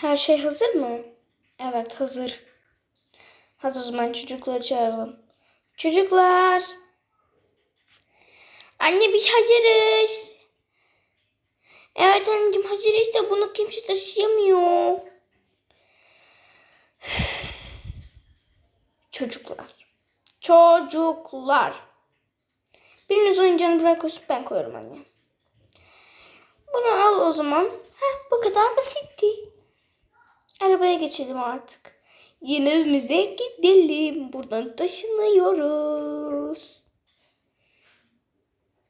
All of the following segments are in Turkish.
Her şey hazır mı? Evet hazır. Hadi o zaman çocukları çağıralım. Çocuklar. Anne biz hazırız. Evet anneciğim hazırız da bunu kimse taşıyamıyor. Çocuklar. Çocuklar. Biriniz oyuncağını buraya koysun ben koyarım anne. Bunu al o zaman. Heh, bu kadar basitti. Arabaya geçelim artık. Yeni evimize gidelim. Buradan taşınıyoruz.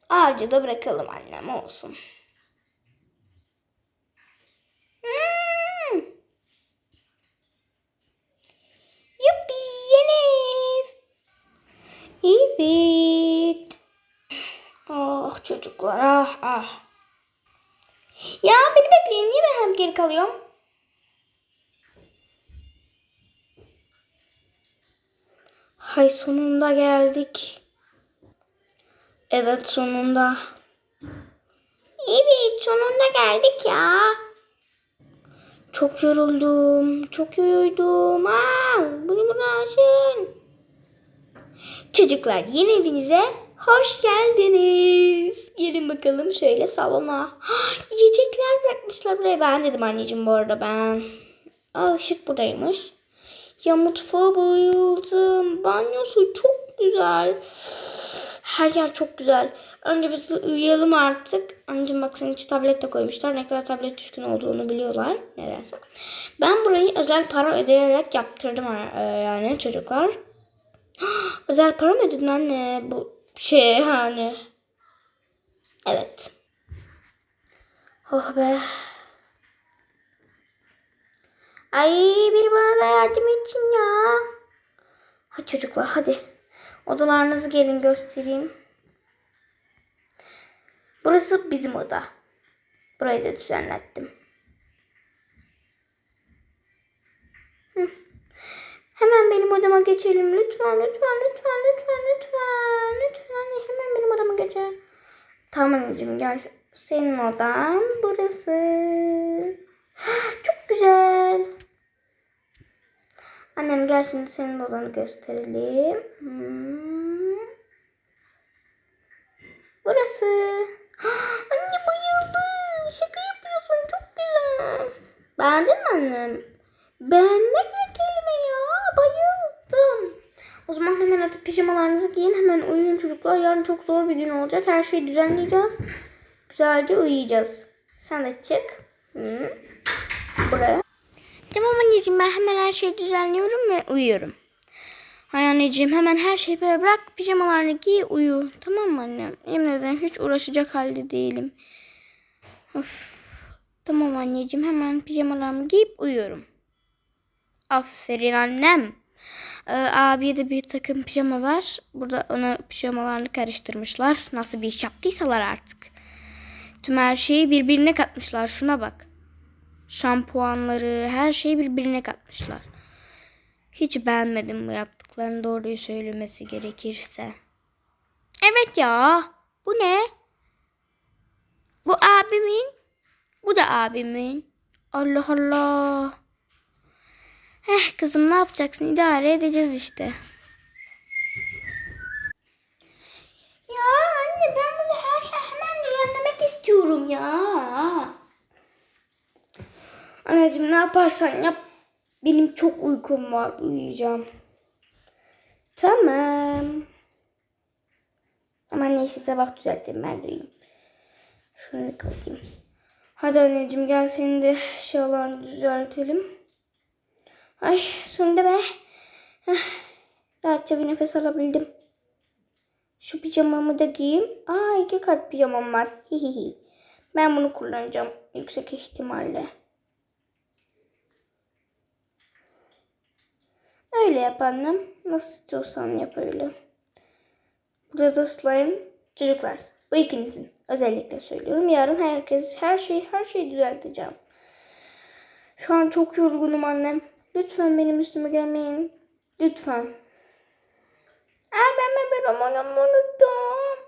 Ağacı da bırakalım annem olsun. Hmm. Evet. Ah çocuklar ah ah. Ya beni bekleyin niye ben hep geri kalıyorum? Hay sonunda geldik. Evet sonunda. Evet sonunda geldik ya. Çok yoruldum. Çok yoruldum. Aa, bunu bırakın. Çocuklar yeni evinize hoş geldiniz. Gelin bakalım şöyle salona. Yiyecekler bırakmışlar buraya. Ben dedim anneciğim bu arada ben. Aa, ışık buradaymış. Ya mutfağa bayıldım. Banyosu çok güzel. Her yer çok güzel. Önce biz bir uyuyalım artık. Anneciğim bak senin için tablet de koymuşlar. Ne kadar tablet düşkün olduğunu biliyorlar. Nedense. Ben burayı özel para ödeyerek yaptırdım e, yani çocuklar. Özel para mı ödedin anne? Bu şey yani. Evet. Oh be. Ay bir bana da yardım etsin ya. Hadi çocuklar hadi. Odalarınızı gelin göstereyim. Burası bizim oda. Burayı da düzenlettim. Hemen benim odama geçelim. Lütfen, lütfen, lütfen, lütfen, lütfen. Lütfen hemen benim odama geçelim. Tamam anneciğim gel. Senin odan burası. Çok güzel. Annem gel şimdi senin odanı gösterelim. Hmm. Burası. Anne bayıldım. Şaka yapıyorsun. Çok güzel. Beğendin mi annem? Beğenmek ne kelime ya? Bayıldım. O zaman hemen atıp pijamalarınızı giyin. Hemen uyuyun çocuklar. Yarın çok zor bir gün olacak. Her şeyi düzenleyeceğiz. Güzelce uyuyacağız. Sen de çık. Hı. Buraya. Tamam anneciğim ben hemen her şeyi düzenliyorum ve uyuyorum. Hay anneciğim hemen her şeyi böyle bırak pijamalarını giy uyu. Tamam mı annem? Yemin ederim hiç uğraşacak halde değilim. Of. Tamam anneciğim hemen pijamalarımı giyip uyuyorum. Aferin annem. Ee, abiye de bir takım pijama var. Burada ona pijamalarını karıştırmışlar. Nasıl bir iş yaptıysalar artık. Tüm her şeyi birbirine katmışlar. Şuna bak. Şampuanları, her şeyi birbirine katmışlar. Hiç beğenmedim bu yaptıklarını doğruyu söylemesi gerekirse. Evet ya. Bu ne? Bu abimin. Bu da abimin. Allah Allah. Heh kızım ne yapacaksın? İdare edeceğiz işte. Ya anne ben bunu her şeyi hemen düzenlemek istiyorum ya. Anneciğim ne yaparsan yap. Benim çok uykum var. Uyuyacağım. Tamam. Ama neyse sabah düzelteyim ben de uyuyayım. Şunu kapatayım. Hadi anneciğim gel senin de eşyalarını düzeltelim. Ay sonunda be. Heh, rahatça bir nefes alabildim. Şu pijamamı da giyeyim. Aa iki kat pijamam var. Hihihi. Ben bunu kullanacağım yüksek ihtimalle. Öyle yap annem. Nasıl istiyorsan yap öyle. Burada da slime. Çocuklar bu ikinizin özellikle söylüyorum. Yarın herkes her şeyi her şeyi düzelteceğim. Şu an çok yorgunum annem. Lütfen benim üstüme gelmeyin. Lütfen. Aa ben ben ben romanımı unuttum.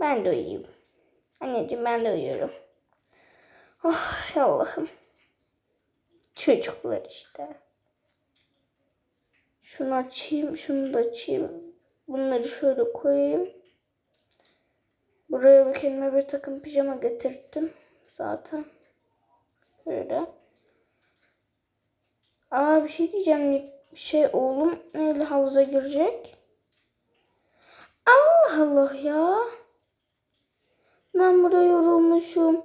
Ben de uyuyayım. Anneciğim ben de uyuyorum. Oh Allah'ım. Çocuklar işte. Şunu açayım, şunu da açayım. Bunları şöyle koyayım. Buraya bir kendime bir takım pijama getirdim zaten. Böyle. Aa bir şey diyeceğim. Şey oğlum neyle havuza girecek? Allah Allah ya. Ben burada yorulmuşum.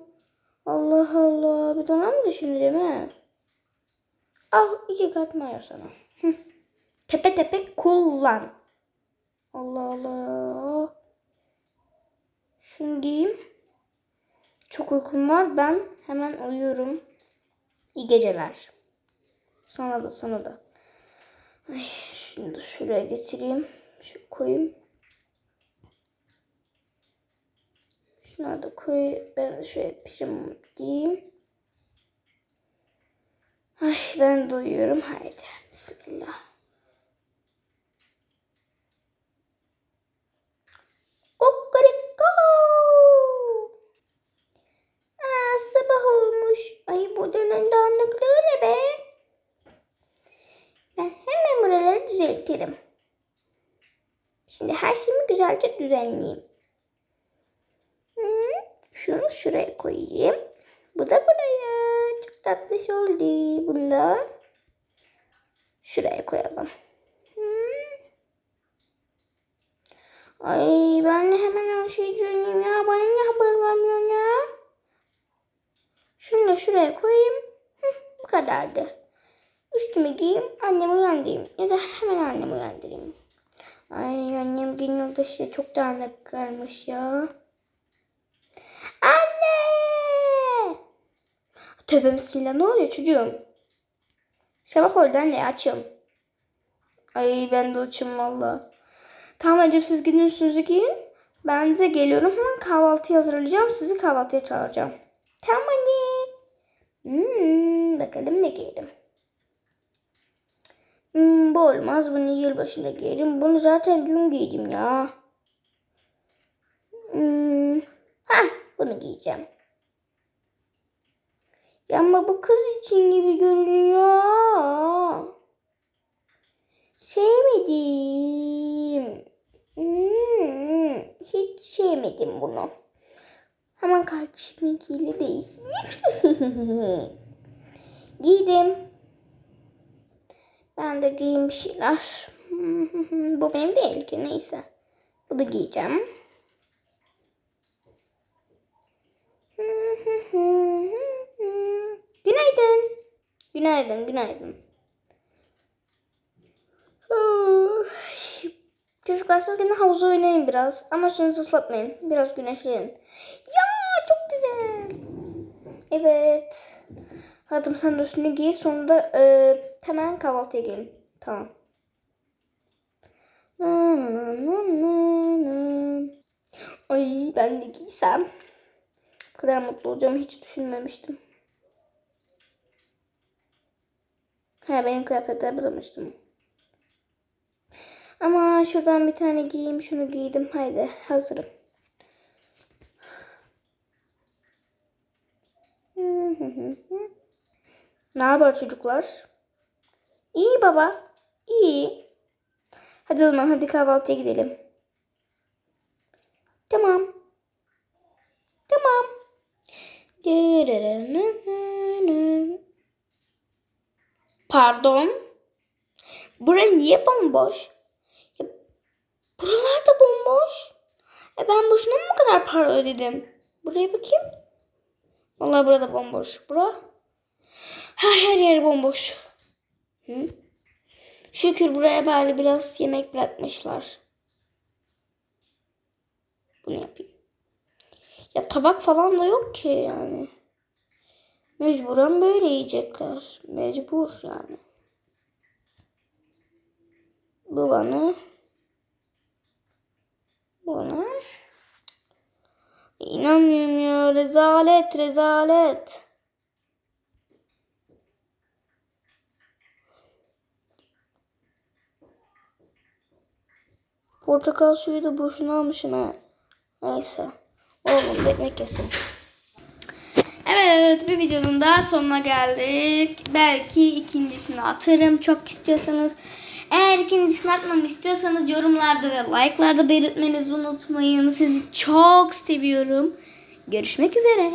Allah Allah. Bir dönem değil mi? Al iki kat mayo sana. Tepe tepe kullan. Allah Allah. Şunu giyeyim. Çok uykum var. Ben hemen uyuyorum. İyi geceler. Sana da sana da. Ay, da şuraya getireyim. Şu koyayım. Şunları da koy. Ben şöyle pijamamı giyeyim. Ay ben de uyuyorum. Haydi. Bismillah. Kukuriko. Aa, sabah olmuş. Ay bu dönem dağınıklığı ne be? Ben hemen buraları düzeltirim. Şimdi her şeyimi güzelce düzenleyeyim. Şunu şuraya koyayım. Bu da buraya. Tatlış oldu. Bunu şuraya koyalım. Hı. Ay ben de hemen her şeyi düzenleyeyim ya. Bana ne haber vermiyorsun ya? Şunu da şuraya koyayım. Hı, bu kadardı. Üstümü giyeyim, annemi uyandırayım. Ya da hemen annemi uyandırayım. Ay annem genel dışı çok dağınık kalmış ya. Anne! Tövbe bismillah ne oluyor çocuğum? Sabah oldu anne açım. Ay ben de açım valla. Tamam anneciğim siz gidin üstünüzü giyin. Ben de geliyorum hemen kahvaltı hazırlayacağım. Sizi kahvaltıya çağıracağım. Tamam anne. Hmm, bakalım ne giydim. Hmm, bu olmaz. Bunu yılbaşında giyerim. Bunu zaten dün giydim ya. Hmm, ha, bunu giyeceğim. Ya ama bu kız için gibi görünüyor. Sevmedim. Hmm, hiç sevmedim bunu. Hemen kardeşiminkiyle değişeyim. Giydim. Ben de giyeyim bir şeyler. Bu benim değil ki neyse. Bunu giyeceğim. Günaydın. Günaydın. Çocuklar siz gene havuzda oynayın biraz. Ama şunu ıslatmayın. Biraz güneşleyin. Ya çok güzel. Evet. Hayatım sen de üstünü giy. Sonunda e, hemen kahvaltıya gelin. Tamam. Ay ben de giysem. Bu kadar mutlu olacağımı hiç düşünmemiştim. Ha benim kıyafetler bulamıştım. Ama şuradan bir tane giyeyim. Şunu giydim. Haydi hazırım. Ne haber çocuklar? İyi baba. İyi. Hadi o zaman hadi kahvaltıya gidelim. Tamam. Tamam. Pardon. Bura niye bomboş? Ya, buralar da bomboş. E ben boşuna mı bu kadar para ödedim? Buraya bakayım. Vallahi burada bomboş. Bura. Ha, her yer bomboş. Hı? Şükür buraya bari biraz yemek bırakmışlar. Bunu yapayım. Ya tabak falan da yok ki yani. Mecburen böyle yiyecekler. Mecbur yani. Bu bana. Buna. İnanmıyorum ya. Rezalet, rezalet. Portakal suyu da boşuna almışım ha. Neyse. Oğlum ekmek yesin. Evet Evet bir videonun daha sonuna geldik. Belki ikincisini atarım çok istiyorsanız. Eğer ikincisini atmamı istiyorsanız yorumlarda ve like'larda belirtmenizi unutmayın. Sizi çok seviyorum. Görüşmek üzere.